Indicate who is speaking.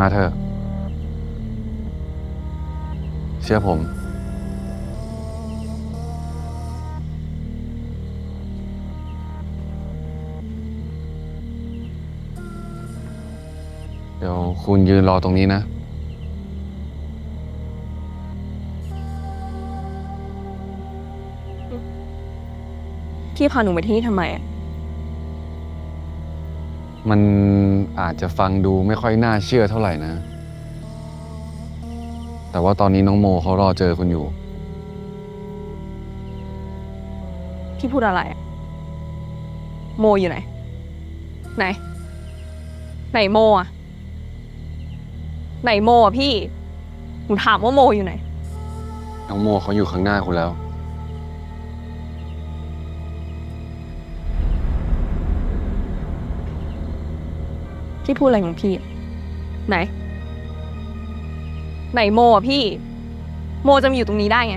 Speaker 1: มาเถอะ เชื่อผม เดี๋ยวคุณยืนรอตรงนี้นะ
Speaker 2: พี่พาหนูมาที่นี่ทำไมอะ
Speaker 1: มันอาจจะฟังดูไม่ค่อยน่าเชื่อเท่าไหร่นะ แต่ว่าตอนนี้น้องโมเขารอเจอคุณอยู่
Speaker 2: พี่พูดอะไรอะโมอยู่ไหน ไหน ไหนโมอะไหนโมอะพี่หนูถามว่าโมอยู่ไหน
Speaker 1: น้องโมเขาอยู่ข้างหน้าคุณแล้ว
Speaker 2: พี่พูดอะไรของพี่ ไหน ไหนโมอะพี่ โมจะมาอยู่ตรงนี้ได้ไง